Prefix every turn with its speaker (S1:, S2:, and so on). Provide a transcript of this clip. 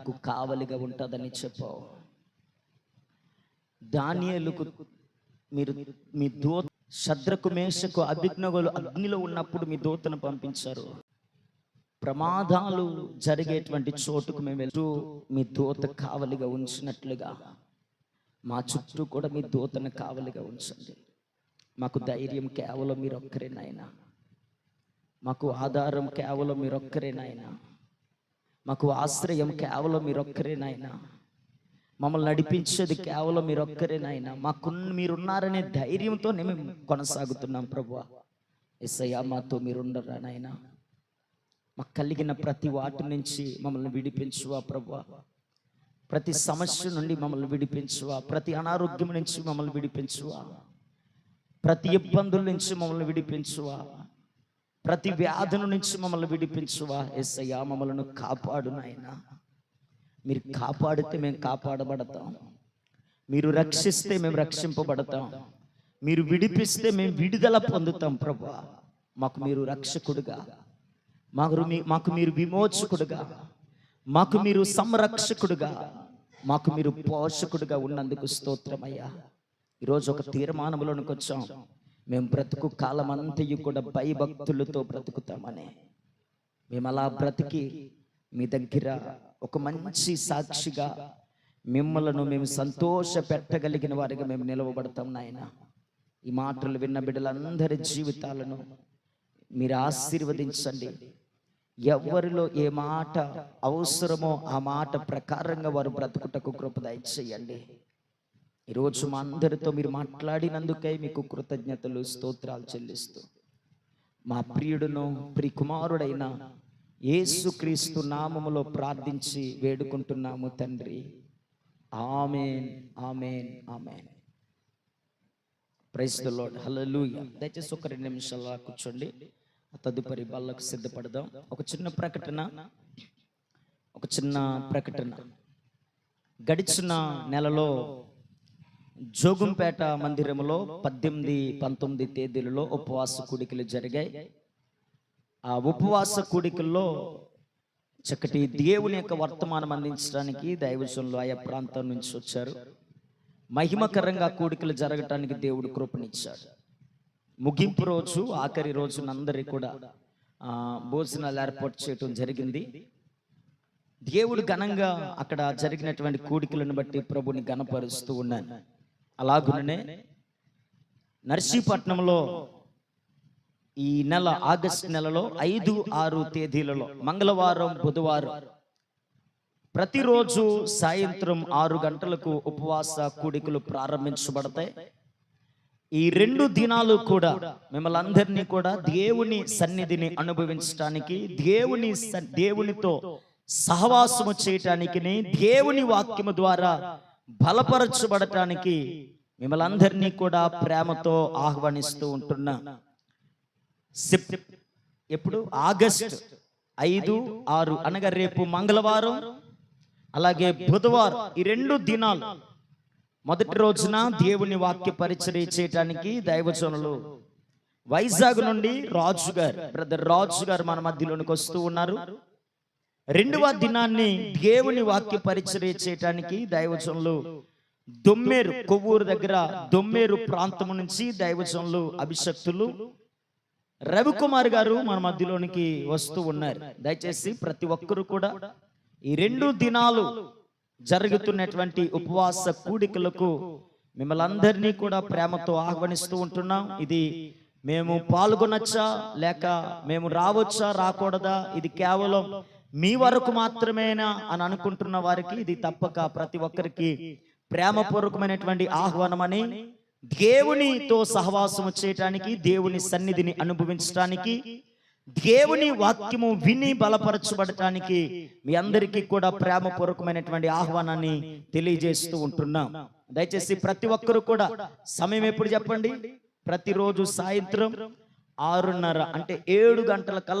S1: నాకు కావలిగా ఉంటుందని చెప్పావు దానియలకు మీరు మీ దూత శద్రకు మేషకు అభిజ్ఞలు అగ్నిలో ఉన్నప్పుడు మీ దూతను పంపించారు. ప్రమాదాలు జరిగేటువంటి చోటుకు మేము వెళ్తూ మీ దూత కావలిగా ఉంచినట్లుగా. మా చుట్టూ కూడా మీ దూతను కావలిగా ఉంచండి. మాకు ధైర్యం కేవలం మీరు ఒక్కరేనాయన మాకు ఆధారం కేవలం మీరు ఒక్కరేనాయనా మాకు ఆశ్రయం కేవలం మీరొక్కరే నాయన. మమ్మల్ని నడిపించేది కేవలం మీరొక్కరే నాయన. నాయనా మాకు మీరున్నారనే ధైర్యంతో మేము కొనసాగుతున్నాం ప్రభు ఎస్ఐయా మాతో మీరుండరా నాయనా. మాకు కలిగిన ప్రతి వాటి నుంచి మమ్మల్ని విడిపించువా ప్రభు ప్రతి సమస్య నుండి మమ్మల్ని విడిపించువా. ప్రతి అనారోగ్యం నుంచి మమ్మల్ని విడిపించువా. ప్రతి ఇబ్బందుల నుంచి మమ్మల్ని విడిపించువా. ప్రతి వ్యాధుల నుంచి మమ్మల్ని విడిపించువా ఎస్ఐయా మమ్మల్ని కాపాడు నాయన. మీరు కాపాడితే మేము కాపాడబడతాం. మీరు రక్షిస్తే మేము రక్షింపబడతాం. మీరు విడిపిస్తే మేము విడుదల పొందుతాం ప్రభా. మాకు మీరు రక్షకుడుగా. మాకు మీ- మాకు మీరు విమోచకుడుగా. మాకు మీరు సంరక్షకుడుగా. మాకు మీరు పోషకుడుగా ఉన్నందుకు స్తోత్రమయ్యా. ఈరోజు ఒక తీర్మానంలోనికి వచ్చాం. మేము బ్రతుకు కాలం అంతయు కూడా భయభక్తులతో బ్రతుకుతామని. మేము అలా బ్రతికి మీ దగ్గర ఒక మంచి సాక్షిగా మిమ్మలను మేము సంతోష పెట్టగలిగిన వారిగా మేము నిలవబడతాం నాయన. ఈ మాటలు విన్న బిడ్డలందరి జీవితాలను మీరు ఆశీర్వదించండి. ఎవరిలో ఏ మాట అవసరమో ఆ మాట ప్రకారంగా వారు బ్రతుకుటకు కృప దయచేయండి. ఈరోజు మా అందరితో మీరు మాట్లాడినందుకై మీకు కృతజ్ఞతలు స్తోత్రాలు చెల్లిస్తూ. మా ప్రియుడును ప్రియ కుమారుడైన యేసుక్రీస్తు నామములో ప్రార్థించి వేడుకుంటున్నాము తండ్రి. Amen amen amen. Praise the దయచేసి ఒక రెండు నిమిషాల కూర్చోండి. తదుపరి బల్లకు సిద్ధపడదాం. ఒక చిన్న ప్రకటన. ఒక చిన్న ప్రకటన. గడిచిన నెలలో జోగుంపేట మందిరములో పద్దెనిమిది పంతొమ్మిది తేదీలలో ఉపవాస కూడికలు జరిగాయి. ఆ ఉపవాస కూడికల్లో చక్కటి దేవుని యొక్క వర్తమానం అందించడానికి దైవజనులు ఆయా ప్రాంతం నుంచి వచ్చారు. మహిమకరంగా కూడికలు జరగటానికి దేవుడు కృపనిచ్చాడు. ముగింపు రోజు ఆఖరి రోజున అందరి కూడా ఆ, భోజనాలు ఏర్పాటు చేయటం జరిగింది. దేవుడు ఘనంగా అక్కడ జరిగినటువంటి కూడికలను బట్టి ప్రభుని ఘనపరుస్తూ ఉన్నాను. అలాగునే నర్సీపట్నంలో ఈ నెల ఆగస్టు నెలలో ఐదు ఆరు తేదీలలో మంగళవారం బుధవారం ప్రతిరోజు సాయంత్రం ఆరు గంటలకు ఉపవాస కూడికలు ప్రారంభించబడతాయి. ఈ రెండు దినాలు కూడా మిమ్మల్ని అందరినీ కూడా దేవుని సన్నిధిని అనుభవించడానికి దేవుని దేవునితో సహవాసము చేయటానికి దేవుని వాక్యము ద్వారా బలపరచబడటానికి మిమ్మల్ని అందరినీ కూడా ప్రేమతో ఆహ్వానిస్తూ ఉంటున్నా. సెప్. ఎప్పుడు? ఆగస్ట్ ఐదు ఆరు. అనగా రేపు మంగళవారం అలాగే బుధవారం ఈ రెండు దినాలు. మొదటి రోజున దేవుని వాక్య పరిచర్య చేయటానికి దైవజనులు వైజాగ్ నుండి రాజు గారు బ్రదర్ రాజు గారు మన మధ్యలోనికి వస్తూ ఉన్నారు. రెండవ దినాన్ని దేవుని వాక్య పరిచర్య చేయటానికి దైవచనులు దొమ్మేరు కొవ్వూరు దగ్గర దొమ్మేరు ప్రాంతం నుంచి దైవజనులు అభిషక్తులు రవికుమార్ గారు మన మధ్యలోనికి వస్తూ ఉన్నారు. దయచేసి ప్రతి ఒక్కరు కూడా ఈ రెండు దినాలు జరుగుతున్నటువంటి ఉపవాస కూడికలకు మిమ్మల్ని అందరినీ కూడా ప్రేమతో ఆహ్వానిస్తూ ఉంటున్నాం. ఇది మేము పాల్గొనొచ్చా లేక మేము రావచ్చా రాకూడదా? ఇది కేవలం మీ వరకు మాత్రమేనా అని అనుకుంటున్న వారికి ఇది తప్పక ప్రతి ఒక్కరికి ప్రేమపూర్వకమైనటువంటి ఆహ్వానం అని దేవునితో సహవాసం చేయటానికి దేవుని సన్నిధిని అనుభవించటానికి దేవుని వాక్యము విని బలపరచబడటానికి మీ అందరికీ కూడా ప్రేమపూర్వకమైనటువంటి ఆహ్వానాన్ని తెలియజేస్తూ ఉంటున్నాం. దయచేసి ప్రతి ఒక్కరు కూడా సమయం ఎప్పుడు చెప్పండి? ప్రతిరోజు సాయంత్రం ఆరున్నర అంటే ఏడు గంటల కల్లా